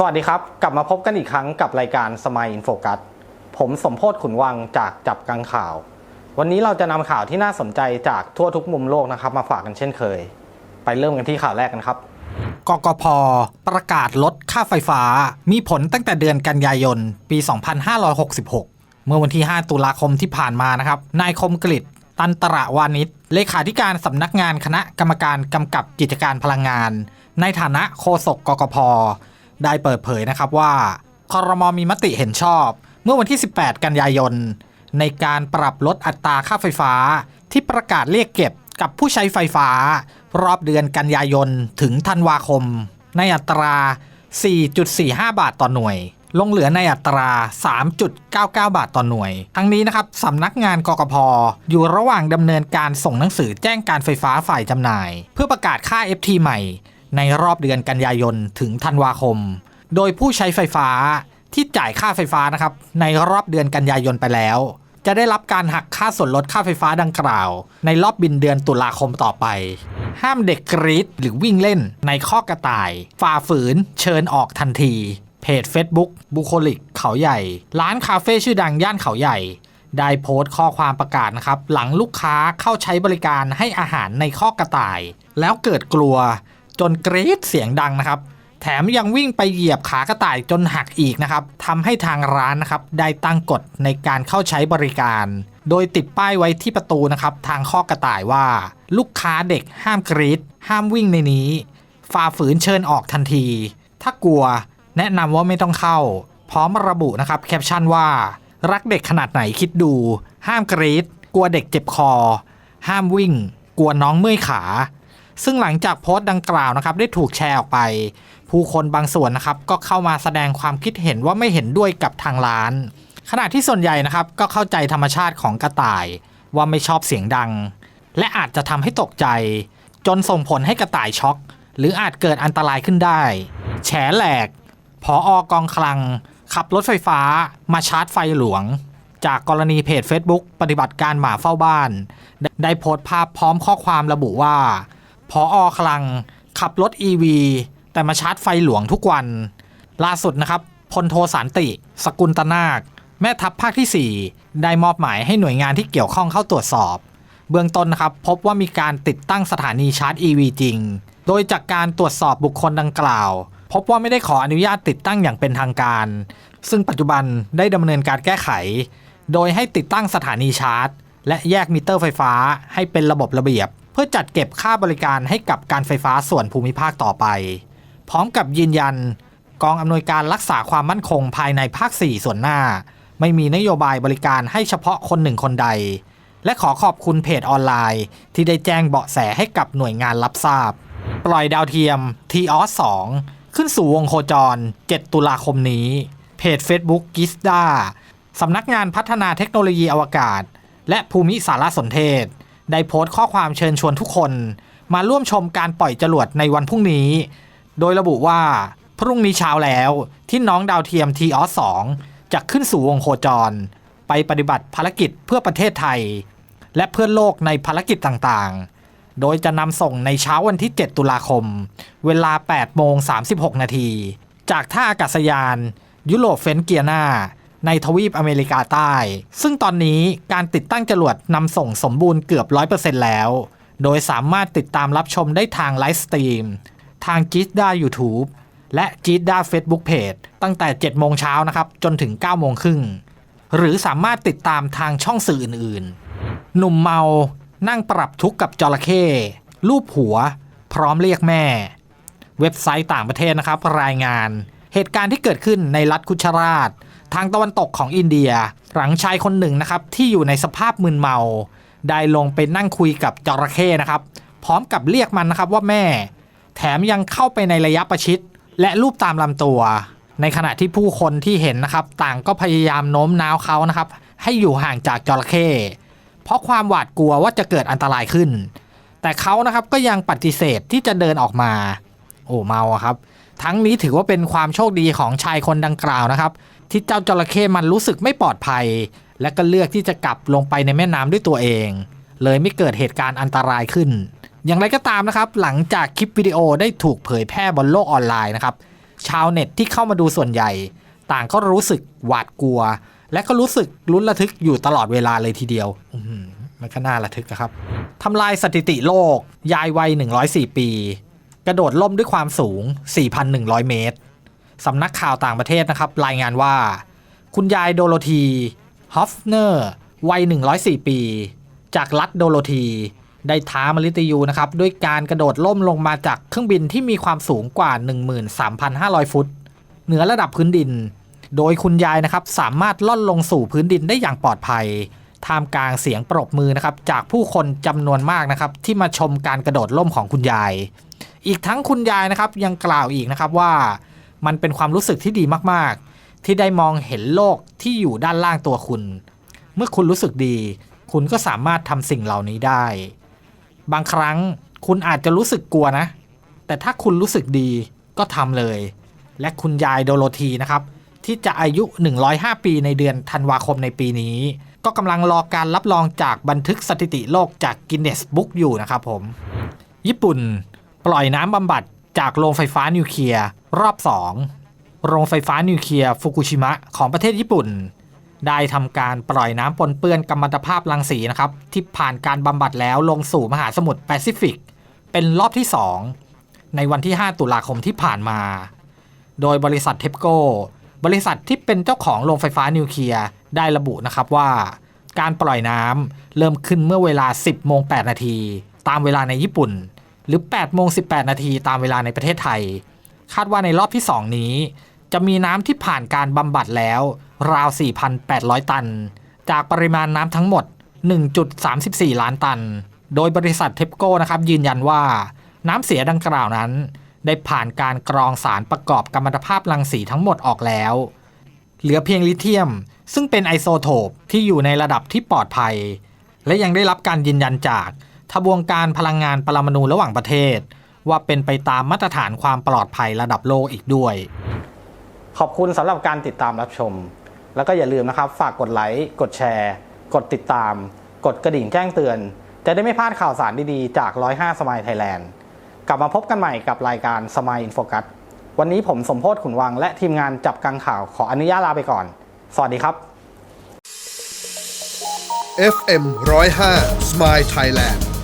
สวัสดีครับ กลับมาพบกันอีกครั้งกับรายการสมัยอินโฟกัสผมสมโพศขุนวังจากจับกังข่าว วันนี้เราจะนำข่าวที่น่าสนใจจากทั่วทุกมุมโลกนะครับ มาฝากกันเช่นเคย ไปเริ่มกันที่ข่าวแรกกันครับ กกพ ประกาศลดค่าไฟฟ้า มีผลตั้งแต่เดือนกันยายน ปี 2566 เมื่อวันที่ 5 ตุลาคมที่ผ่านมานะครับนายคมกริตตันตระวานิชเลขาธิการสำนักงานคณะกรรมการกำกับกิจการพลังงาน ในฐานะโฆษกกกพ ได้เปิดเผยนะครับว่าคอรมอมีมติเห็นชอบ เมื่อวันที่ 18 กันยายน ในการปรับลดอัตราค่าไฟฟ้า ที่ประกาศเรียกเก็บกับผู้ใช้ไฟฟ้า รอบเดือนกันยายนถึงธันวาคม ในอัตรา 4.45 บาทต่อหน่วย ลงเหลือในอัตรา 3.99 บาทต่อหน่วย ทั้งนี้นะครับสำนักงานกกพอยู่ระหว่างดำเนินการส่งหนังสือแจ้งการไฟฟ้าฝ่ายจำหน่าย เพื่อประกาศค่า FT ใหม่ ในรอบเดือนกันยายนถึงธันวาคม โดยผู้ใช้ไฟฟ้าที่จ่ายค่าไฟฟ้านะครับในรอบเดือนกันยายนไปแล้ว จะได้รับการหักค่าส่วนลดค่าไฟฟ้าดังกล่าว ในรอบบินเดือนตุลาคมต่อไป ห้ามเด็กกรีดหรือวิ่งเล่นในข้อกระต่าย ฝ่าฝืน เชิญออกทันที เพจ Facebook บุคลิกเขาใหญ่ ร้านคาเฟ่ชื่อดังย่านเขาใหญ่ได้โพสต์ข้อความประกาศนะครับ หลังลูกค้าเข้าใช้บริการให้อาหารในข้อกระต่าย แล้วเกิดกลัว จนกรี๊ดเสียงดังนะครับ แถมยังวิ่งไปเหยียบขากระต่ายจนหักอีกนะครับทำให้ทางร้านนะครับได้ตั้งกฎในการเข้าใช้บริการ โดยติดป้ายไว้ที่ประตูนะครับทางข้อกระต่ายว่า ลูกค้าเด็กห้ามกรีดห้ามวิ่งในนี้ฝ่าฝืนเชิญออกทันที ถ้ากลัวแนะนำว่าไม่ต้องเข้า พร้อมระบุนะครับแคปชั่นว่า รักเด็กขนาดไหนคิดดู ห้ามกรีดกลัวเด็กเจ็บคอ ห้ามวิ่ง กลัวน้องเมื่อยขา ซึ่งหลังจากโพสต์ดังกล่าวนะครับได้ถูกแชร์ออกไป ผู้คนบางส่วนนะครับก็เข้ามาแสดงความคิดเห็นว่าไม่เห็นด้วยกับทางร้าน ขณะที่ส่วนใหญ่นะครับก็เข้าใจธรรมชาติของกระต่าย ว่าไม่ชอบเสียงดัง และอาจจะทำให้ตกใจ จนส่งผลให้กระต่ายช็อก หรืออาจเกิดอันตรายขึ้นได้ แฉแหลกพออกองคลัง ขับรถไฟฟ้า มาชาร์จไฟหลวง จากกรณีเพจ Facebook ปฏิบัติการหมาเฝ้าบ้าน ได้ได้โพสต์ภาพพร้อมข้อความระบุว่า พออคลังขับรถ EV แต่มาชาร์จไฟหลวงทุกวัน ล่าสุดนะครับพลโทสันติ สกุลตนาค แม่ทัพภาคที่ 4 ได้มอบหมายให้หน่วยงานที่เกี่ยวข้องเข้าตรวจสอบ เบื้องต้นนะครับพบว่ามีการติดตั้งสถานีชาร์จ EV จริง โดยจากการตรวจสอบบุคคลดังกล่าว พบว่าไม่ได้ขออนุญาตติดตั้งอย่างเป็นทางการ ซึ่งปัจจุบันได้ดำเนินการแก้ไข โดยให้ติดตั้งสถานีชาร์จ และแยกมิเตอร์ไฟฟ้าให้เป็นระบบระเบียบ พื่อจัดเก็บค่าบริการให้กับการไฟฟ้าส่วนภูมิภาคต่อไป พร้อมกับยืนยัน กองอำนวยการรักษาความมั่นคงภายในภาค 4 ส่วนหน้า ไม่มีนโยบายบริการให้เฉพาะคนหนึ่งคนใด และขอขอบคุณเพจออนไลน์ ที่ได้แจ้งเบาะแสให้กับหน่วยงานรับทราบ ปล่อยดาวเทียม t o s 2ขึ้นสู่วงโคจร 7 ตุลาคมนี้ เพจ Facebook g i s d a สำนักงานพัฒนาเทคโนโลยีอวกาศ และภูมิสารสนเทศ ได้โพสต์ข้อความเชิญชวนทุกคน มาร่วมชมการปล่อยจรวดในวันพรุ่งนี้ โดยระบุว่าพรุ่งนี้เช้าแล้วที่น้องดาวเทียม t o s 2จะขึ้นสู่วงโคจร ไปปฏิบัติภารกิจเพื่อประเทศไทย และเพื่อโลกในภารกิจต่างๆ โดยจะนำส่งในเช้าวันที่ 7 ตุลาคม เวลา8โมง36 นาที จากท่าอากาศยาน ยุโรปเฟนเกียนา ในทวีปอเมริกาใต้ ซึ่งตอนนี้การติดตั้งจรวดนำส่งสมบูรณ์เกือบ 100%แล้ว โดยสามารถติดตามรับชมได้ทางไลฟ์สตรีม ทางจีด้า YouTube และจีด้า Facebook Page ตั้งแต่ 7 โมงเช้านะครับ จนถึง 9 โมงครึ่ง หรือสามารถติดตามทางช่องสื่ออื่นๆ หนุ่มเมา นั่งปรับทุกข์กับจระเข้รูปหัว พร้อมเรียกแม่ เว็บไซต์ต่างประเทศนะครับ รายงาน เหตุการณ์ที่เกิดขึ้นในรัฐคุชราช ทางตะวันตกของอินเดีย หลังชายคนหนึ่งนะครับที่อยู่ในสภาพมึนเมา ได้ลงไปนั่งคุยกับจระเข้นะครับ พร้อมกับเรียกมันนะครับว่าแม่ แถมยังเข้าไปในระยะประชิด และรูปตามลำตัว ในขณะที่ผู้คนที่เห็นนะครับ ต่างก็พยายามโน้มน้าวเขานะครับ ให้อยู่ห่างจากจระเข้เพราะความหวาดกลัวว่าจะเกิดอันตรายขึ้น แต่เขานะครับก็ยังปฏิเสธที่จะเดินออกมา โอ้เมาอะครับ ทั้งนี้ถือว่าเป็นความโชคดีของชายคนดังกล่าวนะครับ ที่เจ้าจระเข้มันรู้สึกไม่ปลอดภัย และก็เลือกที่จะกลับลงไปในแม่น้ำด้วยตัวเอง เลยไม่เกิดเหตุการณ์อันตรายขึ้น อย่างไรก็ตามนะครับ หลังจากคลิปวิดีโอได้ถูกเผยแพร่บนโลกออนไลน์นะครับชาวเน็ตที่เข้ามาดูส่วนใหญ่ ต่างก็รู้สึกหวาดกลัว และก็รู้สึกลุ้นระทึกอยู่ตลอดเวลาเลยทีเดียวมันก็น่าระทึกอะครับทำลายสถิติโลก ยายวัย 104 ปี กระโดดล่มด้วยความสูง 4,100 เมตร สำนักข่าวต่างประเทศนะครับ รายงานว่า คุณยายโดโรธีฮอฟเนอร์วัย 104 ปี จากรัฐโดโรธีได้ท้ามฤตยูนะครับด้วยการกระโดดล่มลงมาจากเครื่องบินที่มีความสูงกว่า 13,500 ฟุต เหนือระดับพื้นดิน โดยคุณยายนะครับสามารถล่อนลงสู่พื้นดินได้อย่างปลอดภัยท่ามกลางเสียงปรบมือนะครับจากผู้คนจำนวนมากนะครับที่มาชมการกระโดดล่มของคุณยาย อีกทั้งคุณยายนะครับยังกล่าวอีกนะครับว่า มันเป็นความรู้สึกที่ดีมากๆ ที่ได้มองเห็นโลกที่อยู่ด้านล่างตัวคุณ เมื่อคุณรู้สึกดี คุณก็สามารถทำสิ่งเหล่านี้ได้ บางครั้งคุณอาจจะรู้สึกกลัวนะ แต่ถ้าคุณรู้สึกดีก็ทำเลย และคุณยายโดโรธีนะครับ ที่จะอายุ 105 ปีในเดือนธันวาคมในปีนี้ ก็กำลังรอการรับรองจากบันทึกสถิติโลกจากกินเนสบุ๊กอยู่นะครับผม ญี่ปุ่น ปล่อยน้ำบำบัด จากโรงไฟฟ้านิวเคลียร์รอบ 2 โรงไฟฟ้านิวเคลียร์ฟุกุชิมะของประเทศญี่ปุ่น ได้ทำการปล่อยน้ำปนเปื้อนกัมมันตภาพรังสีนะครับที่ผ่านการบำบัดแล้วลงสู่มหาสมุทรแปซิฟิก เป็นรอบที่ 2 ในวันที่ 5 ตุลาคมที่ผ่านมา โดยบริษัทเทปโกบริษัทที่เป็นเจ้าของโรงไฟฟ้านิวเคลียร์ได้ระบุนะครับว่า การปล่อยน้ำเริ่มขึ้นเมื่อเวลา 10โมง8นาทีตามเวลาในญี่ปุ่น หรือ8โมง18 นาทีตามเวลาในประเทศไทย คาดว่าในรอบที่ 2 นี้ จะมีน้ำที่ผ่านการบำบัดแล้ว ราว 4,800 ตัน จากปริมาณน้ำทั้งหมด 1.34 ล้านตัน โดยบริษัทเทปโก้นะครับยืนยันว่า น้ำเสียดังกล่าวนั้น ได้ผ่านการกรองสารประกอบกัมมันตภาพรังสีทั้งหมดออกแล้ว เหลือเพียงลิเธียม ซึ่งเป็นไอโซโทปที่อยู่ในระดับที่ปลอดภัย และยังได้รับการยืนยันจาก ทบวงการพลังงานปรมาณูระหว่างประเทศ ว่าเป็นไปตามมาตรฐานความปลอดภัยระดับโลกอีกด้วย ขอบคุณสำหรับการติดตามรับชม แล้วก็อย่าลืมนะครับ ฝากกดไลค์กดแชร์ กดติดตาม กดกระดิ่งแจ้งเตือน จะได้ไม่พลาดข่าวสารดีๆ จาก 105สมายไทยแลนด์กลับมาพบกันใหม่กับรายการสมายอินโฟกัสวันนี้ผมสมโพศขุนวังและทีมงานจับกังข่าวขออนุญาตลาไปก่อน สวัสดีครับ FM 105 Smile Thailand